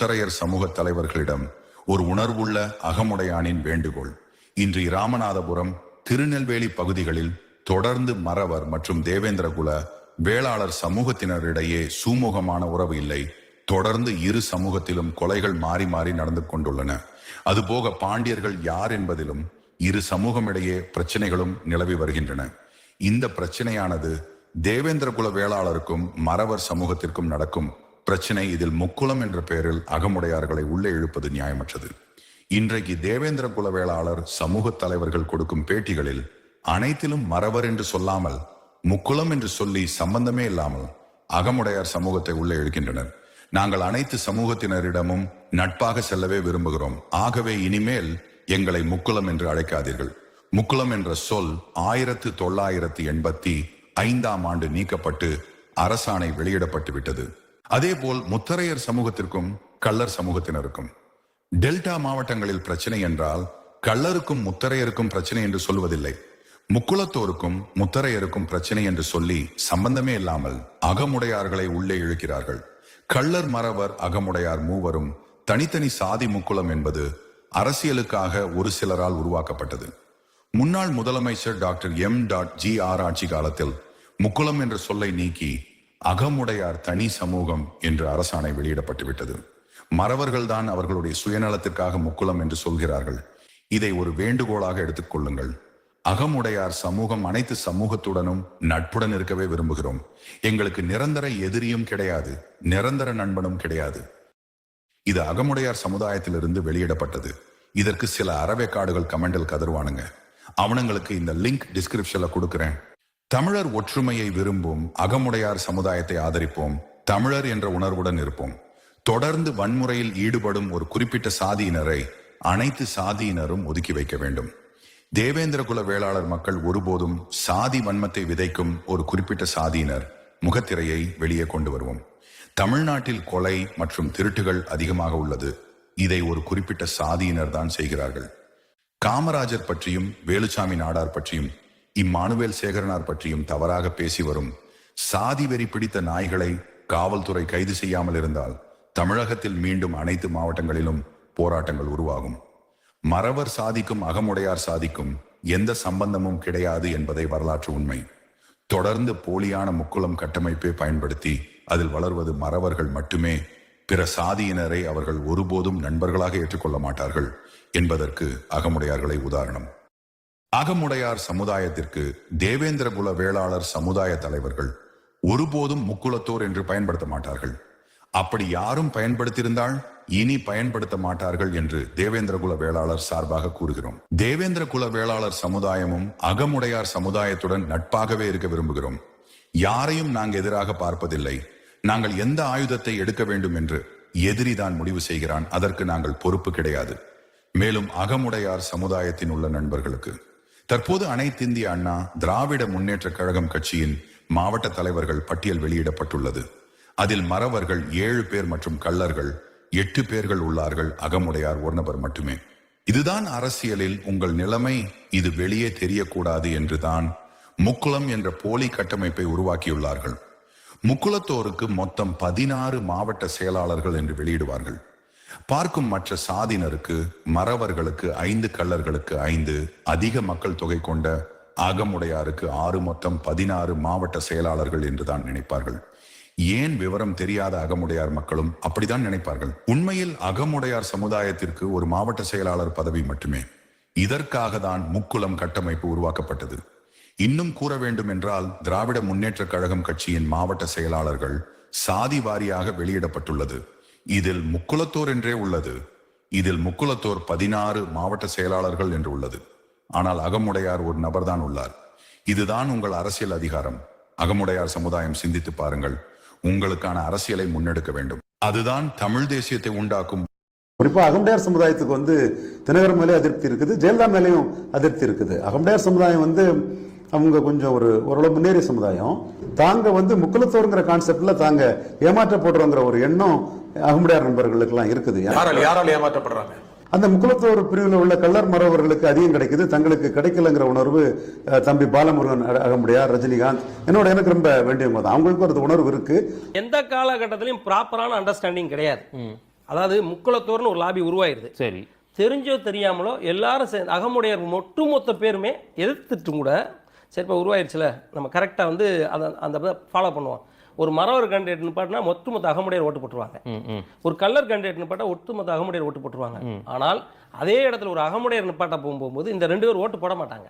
உத்தரையர் சமூக தலைவர்களிடம் ஒரு உணர்வுள்ள அகமுடையானின் வேண்டுகோள். இன்று ராமநாதபுரம் திருநெல்வேலி பகுதிகளில் தொடர்ந்து மறவர் மற்றும் தேவேந்திரகுல வேளாளர் சமூகத்தினரிடையே சுமூகமான உறவு இல்லை. தொடர்ந்து இரு சமூகத்திலும் கொலைகள் மாறி மாறி நடந்து கொண்டுள்ளன. அதுபோக பாண்டியர்கள் யார் என்பதிலும் இரு சமூகமிடையே பிரச்சனைகளும் நிலவி வருகின்றன. இந்த பிரச்சனையானது தேவேந்திரகுல வேளாளருக்கும் மறவர் சமூகத்திற்கும் நடக்கும் பிரச்சனை இதில் முக்குளம் என்ற பெயரில் அகமுடையார்களை உள்ளே இழுப்பது நியாயமற்றது. இன்றைக்கு தேவேந்திர குலவேளாளர் சமூக தலைவர்கள் கொடுக்கும் பேட்டிகளில் அனைத்திலும் மறவர் என்று சொல்லாமல் முக்குளம் என்று சொல்லி சம்பந்தமே இல்லாமல் அகமுடையார் சமூகத்தை உள்ளே இழுக்கின்றனர் நாங்கள் அனைத்து சமூகத்தினரிடமும் நட்பாக செல்லவே விரும்புகிறோம். ஆகவே இனிமேல் எங்களை முக்குளம் என்று அழைக்காதீர்கள். முக்குளம் என்ற சொல் ஆயிரத்து தொள்ளாயிரத்து எண்பத்தி ஐந்தாம் ஆண்டு நீக்கப்பட்டு அரசாணை வெளியிடப்பட்டு விட்டது அதேபோல் முத்தரையர் சமூகத்திற்கும் கள்ளர் சமூகத்தினருக்கும். டெல்டா மாவட்டங்களில் பிரச்சனை என்றால் கள்ளருக்கும் முத்தரையருக்கும் பிரச்சனை என்று சொல்வதில்லை முக்குளத்தோருக்கும் முத்தரையருக்கும் பிரச்சனை என்று சொல்லி சம்பந்தமே இல்லாமல் அகமுடையார்களை உள்ளே இழுக்கிறார்கள். கள்ளர் மறவர் அகமுடையார் மூவரும் தனித்தனி சாதி முக்குளம் என்பது அரசியலுக்காக ஒரு சிலரால் உருவாக்கப்பட்டது. முன்னாள் முதலமைச்சர் doctor M dot G R ஆட்சி காலத்தில் முக்குளம் என்ற சொல்லை நீக்கி அகமுடையார் தனி சமூகம் என்று அரசாணை வெளியிடப்பட்டு விட்டது மறவர்கள்தான் அவர்களுடைய சுயநலத்திற்காக முக்குளம் என்று சொல்கிறார்கள். இதை ஒரு வேண்டுகோளாக எடுத்துக்கொள்ளுங்கள் அகமுடையார் சமூகம் அனைத்து சமூகத்துடனும் நட்புடன் இருக்கவே விரும்புகிறோம். எங்களுக்கு நிரந்தர எதிரியும் கிடையாது நிரந்தர நண்பனும் கிடையாது. இது அகமுடையார் சமுதாயத்திலிருந்து வெளியிடப்பட்டது. இதற்கு சில அறவேக்காடுகள் கமெண்டில் கதறுவானுங்க. அவனுங்களுக்கு இந்த லிங்க் டிஸ்கிரிப்ஷன்ல கொடுக்குறேன். தமிழர் ஒற்றுமையை விரும்பும் அகமுடையார் சமுதாயத்தை ஆதரிப்போம். தமிழர் என்ற உணர்வுடன் இருப்போம். தொடர்ந்து வன்முறையில் ஈடுபடும் ஒரு குறிப்பிட்ட சாதியினரை அனைத்து சாதியினரும் ஒதுக்கி வைக்க வேண்டும். தேவேந்திர குல வேளாளர் மக்கள் ஒருபோதும் சாதி வன்மத்தை விதைக்கும் ஒரு குறிப்பிட்ட சாதியினர் முகத்திரையை வெளியே கொண்டு வருவோம். தமிழ்நாட்டில் கொலை மற்றும் திருட்டுகள் அதிகமாக உள்ளது. இதை ஒரு குறிப்பிட்ட சாதியினர் தான் செய்கிறார்கள். காமராஜர் பற்றியும் வேலுச்சாமி நாடார் பற்றியும் இம்மானுவேல் சேகரனார் பற்றியும் தவறாக பேசி வரும் சாதி வெறி பிடித்த நாய்களை காவல்துறை கைது செய்யாமல் இருந்தால் தமிழகத்தில் மீண்டும் அனைத்து மாவட்டங்களிலும் போராட்டங்கள் உருவாகும். மறவர் சாதிக்கும் அகமுடையார் சாதிக்கும் எந்த சம்பந்தமும் கிடையாது என்பதை வரலாற்று உண்மை. தொடர்ந்து போலியான முக்குளம் கட்டமைப்பை பயன்படுத்தி அதில் வளர்வது மறவர்கள் மட்டுமே பிற சாதியினரை அவர்கள் ஒருபோதும் நண்பர்களாக ஏற்றுக்கொள்ள மாட்டார்கள் என்பதற்கு அகமுடையார்களை உதாரணம். அகமுடையார் சமுதாயத்திற்கு தேவேந்திர குல வேளாளர் சமுதாய தலைவர்கள் ஒருபோதும் முக்குலத்தோர் என்று பயன்படுத்த மாட்டார்கள். அப்படி யாரும் பயன்படுத்தியிருந்தால் இனி பயன்படுத்த மாட்டார்கள் என்று தேவேந்திர குல வேளாளர் சார்பாக கூறுகிறோம். தேவேந்திர குல வேளாளர் சமுதாயமும் அகமுடையார் சமுதாயத்துடன் நட்பாகவே இருக்க விரும்புகிறோம். யாரையும் நாங்கள் எதிராக பார்ப்பதில்லை. நாங்கள் எந்த ஆயுதத்தை எடுக்க வேண்டும் என்று எதிரிதான் முடிவு செய்கிறான். அதற்கு நாங்கள் பொறுப்பு கிடையாது. மேலும் அகமுடையார் சமுதாயத்தின் உள்ள நண்பர்களுக்கு தற்போது அனைத்திந்திய அண்ணா திராவிட முன்னேற்ற கழகம் கட்சியின் மாவட்ட தலைவர்கள் பட்டியல் வெளியிடப்பட்டுள்ளது. அதில் மறவர்கள் ஏழு பேர் மற்றும் கள்ளர்கள் எட்டு பேர்கள் உள்ளார்கள். அகமுடையார் ஒரு நபர் மட்டுமே. இதுதான் அரசியலில் உங்கள் நிலைமை. இது வெளியே தெரியக்கூடாது என்றுதான் முக்குளம் என்ற போலி கட்டமைப்பை உருவாக்கியுள்ளார்கள். முக்குளத்தோருக்கு மொத்தம் பதினாறு மாவட்ட செயலாளர்கள் என்று வெளியிடுவார்கள். பார்க்கும் மற்ற சாதியினருக்கு மறவர்களுக்கு ஐந்து கள்ளர்களுக்கு ஐந்து அதிக மக்கள் தொகை கொண்ட அகமுடையாருக்கு ஆறு மொத்தம் பதினாறு மாவட்ட செயலாளர்கள் என்றுதான் நினைப்பார்கள். ஏன் விவரம் தெரியாத அகமுடையார் மக்களும் அப்படித்தான் நினைப்பார்கள்? உண்மையில் அகமுடையார் சமுதாயத்திற்கு ஒரு மாவட்ட செயலாளர் பதவி மட்டுமே. இதற்காக தான் முக்குளம் கட்டமைப்பு உருவாக்கப்பட்டது. இன்னும் கூற வேண்டும் என்றால் திராவிட முன்னேற்ற கழகம் கட்சியின் மாவட்ட செயலாளர்கள் சாதி வாரியாக வெளியிடப்பட்டுள்ளது. இதில் முக்குளத்தோர் என்றே உள்ளது. இதில் முக்குளத்தோர் பதினாறு மாவட்ட செயலாளர்கள் என்று உள்ளது. ஆனால் அகமுடையார் ஒரு நபர்தான் உள்ளார். இதுதான் உங்கள் அரசியல் அதிகாரம். அகமுடையார் சமுதாயம் சிந்தித்து பாருங்கள். உங்களுக்கான அரசியலை முன்னெடுக்க வேண்டும். அதுதான் தமிழ் தேசியத்தை உண்டாக்கும். குறிப்பா அகமுடையார் சமுதாயத்துக்கு வந்து தினகர் மேலே அதிருப்தி இருக்குது. ஜெயலலிதா மேலேயும் அதிருப்தி இருக்குது. அகமுடையார் சமுதாயம் வந்து அவங்க கொஞ்சம் ஒரு ஓரளவு முன்னேறிய சமுதாயம். தாங்க வந்து முக்குலத்தோருங்கிற கான்செப்ட்ல தாங்க ஏமாற்றப்படுறோங்கிற ஒரு எண்ணம் அகமுடையார் நண்பர்களுக்கெல்லாம் இருக்குது. யாரால் யாரால் ஏமாற்றப்படுறாங்க? அந்த முக்குலத்தோர் பிரிவில் உள்ள கள்ளர் மறவர்களுக்கு அதிகம் கிடைக்குது. தங்களுக்கு கிடைக்கலங்கிற உணர்வு தம்பி பாலமுருகன் அகமுடையார் ரஜினிகாந்த் என்னோட எனக்கு ரொம்ப வேண்டியவங்க தான். அவங்களுக்கும் ஒரு உணர்வு இருக்கு. எந்த காலகட்டத்திலையும் ப்ராப்பரான அண்டர்ஸ்டாண்டிங் கிடையாது. அதாவது முக்குளத்தோர்னு ஒரு லாபி உருவாயிருது. சரி. தெரிஞ்சோ தெரியாமலோ எல்லாரும் சேர்ந்து அகமுடையார் ஒட்டுமொத்த பேருமே எதிர்த்துட்டும் கூட சரி இப்போ உருவாயிருச்சுல நம்ம கரெக்டாக வந்து அதை அந்த ஃபாலோ பண்ணுவோம். ஒரு மரவர் கேண்டிடேட் நிப்பாட்டினா ஒட்டுமொத்த அகமுடையார் ஓட்டு போட்டுருவாங்க. ஒரு கல்லர் கேண்டிடேட் நிப்பாட்டா ஒட்டுமொத்த அகமுடையார் ஓட்டு போட்டுருவாங்க. ஆனால் அதே இடத்துல ஒரு அகமுடையார் நிப்பாட்ட போகும்போது இந்த ரெண்டு பேர் ஓட்டு போட மாட்டாங்க.